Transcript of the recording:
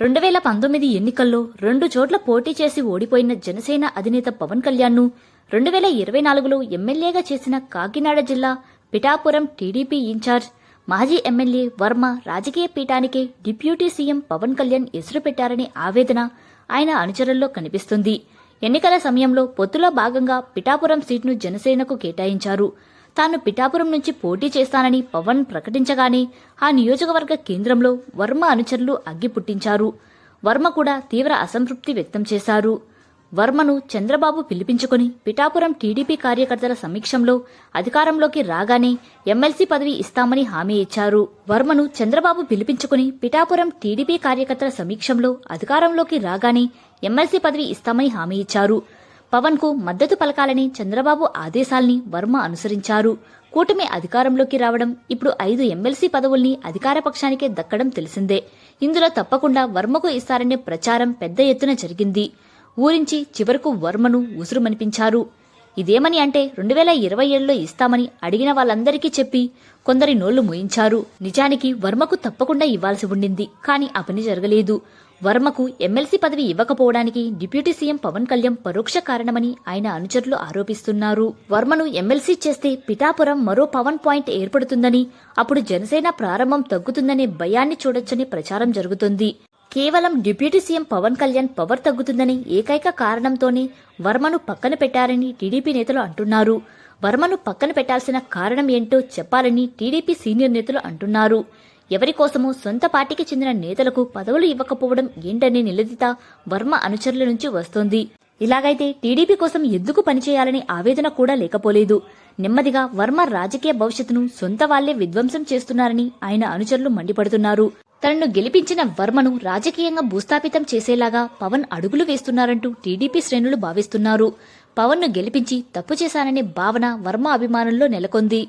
రెండు వేల పంతొమ్మిది ఎన్నికల్లో రెండు చోట్ల పోటీ చేసి ఓడిపోయిన జనసేన అధినేత పవన్ కళ్యాణ్ను రెండు వేల ఇరవై నాలుగులో ఎమ్మెల్యేగా చేసిన కాకినాడ జిల్లా పిఠాపురం టీడీపీ ఇన్ఛార్జ్ మాజీ ఎమ్మెల్యే వర్మ రాజకీయ పీఠానికి డిప్యూటీ సీఎం పవన్ కళ్యాణ్ ఎసురు పెట్టారనే ఆవేదన ఆయన అనుచరుల్లో కనిపిస్తుంది. ఎన్నికల సమయంలో పొత్తులో భాగంగా పిఠాపురం సీట్ను జనసేనకు కేటాయించారు. తాను పిఠాపురం నుంచి పోటీ చేస్తానని పవన్ ప్రకటించగానే ఆ నియోజకవర్గ కేంద్రంలో వర్మ అనుచరులు అగ్గి పుట్టించారు వర్మ కూడా తీవ్ర అసంతృప్తి వ్యక్తం చేశారు. వర్మను చంద్రబాబు పిలిపించుకుని పిఠాపురం టీడీపీ కార్యకర్తల సమీక్షంలో అధికారంలోకి రాగానే ఎమ్మెల్సీ పదవి ఇస్తామని హామీ ఇచ్చారు. వర్మను చంద్రబాబు పిలిపించుకుని పిఠాపురం టీడీపీ కార్యకర్తల సమీక్షంలో అధికారంలోకి రాగానే ఎమ్మెల్సీ పదవి ఇస్తామని హామీ ఇచ్చారు. పవన్కు మద్దతు పలకాలని చంద్రబాబు ఆదేశాల్ని వర్మ అనుసరించారు. కూటమి అధికారంలోకి రావడం ఇప్పుడు ఐదు ఎమ్మెల్సీ పదవుల్ని అధికార పక్షానికే దక్కడం తెలిసిందే. ఇందులో తప్పకుండా వర్మకు ఇస్తారనే ప్రచారం పెద్ద ఎత్తున జరిగింది. ఊరించి చివరకు వర్మను ఉసురుమనిపించారు. ఇదేమని అంటే రెండు వేల ఇరవై ఏడులో ఇస్తామని అడిగిన వాళ్ళందరికీ చెప్పి కొందరి నోళ్ళు ముయించారు. నిజానికి వర్మకు తప్పకుండా ఇవ్వాల్సి ఉండింది. కానీ ఆ పని జరగలేదు. వర్మకు ఎమ్మెల్సీ పదవి ఇవ్వకపోవడానికి డిప్యూటీ సీఎం పవన్ కళ్యాణ్ పరోక్ష కారణమని ఆయన అనుచరులు ఆరోపిస్తున్నారు. వర్మను ఎమ్మెల్సీ చేస్తే పిఠాపురం మరో పవన్ పాయింట్ ఏర్పడుతుందని అప్పుడు జనసేన ప్రారంభం తగ్గుతుందనే భయాన్ని చూడొచ్చని ప్రచారం జరుగుతుంది. కేవలం deputy CM Pawan Kalyan power తగ్గుతుందని ఏకైక కారణంతోనే వర్మను పక్కన పెట్టారని టీడీపీ నేతలు అంటున్నారు. వర్మను పక్కన పెట్టాల్సిన కారణం ఏంటో చెప్పాలని టీడీపీ సీనియర్ నేతలు అంటున్నారు. ఎవరి కోసమో సొంత పార్టీకి చెందిన నేతలకు పదవులు ఇవ్వకపోవడం ఏంటనే నిలదిత వర్మ అనుచరుల నుంచి వస్తోంది. ఇలాగైతే టీడీపీ కోసం ఎందుకు పనిచేయాలని ఆవేదన కూడా లేకపోలేదు. నెమ్మదిగా వర్మ రాజకీయ భవిష్యత్తును సొంత వాళ్ళే విధ్వంసం చేస్తున్నారని ఆయన అనుచరులు మండిపడుతున్నారు. తనను గెలిపించిన వర్మను రాజకీయంగా భూస్థాపితం చేసేలాగా పవన్ అడుగులు వేస్తున్నారంటూ టీడీపీ శ్రేణులు భావిస్తున్నారు. పవన్ను గెలిపించి తప్పు చేశాననే భావన వర్మ అభిమానుల్లో నెలకొంది.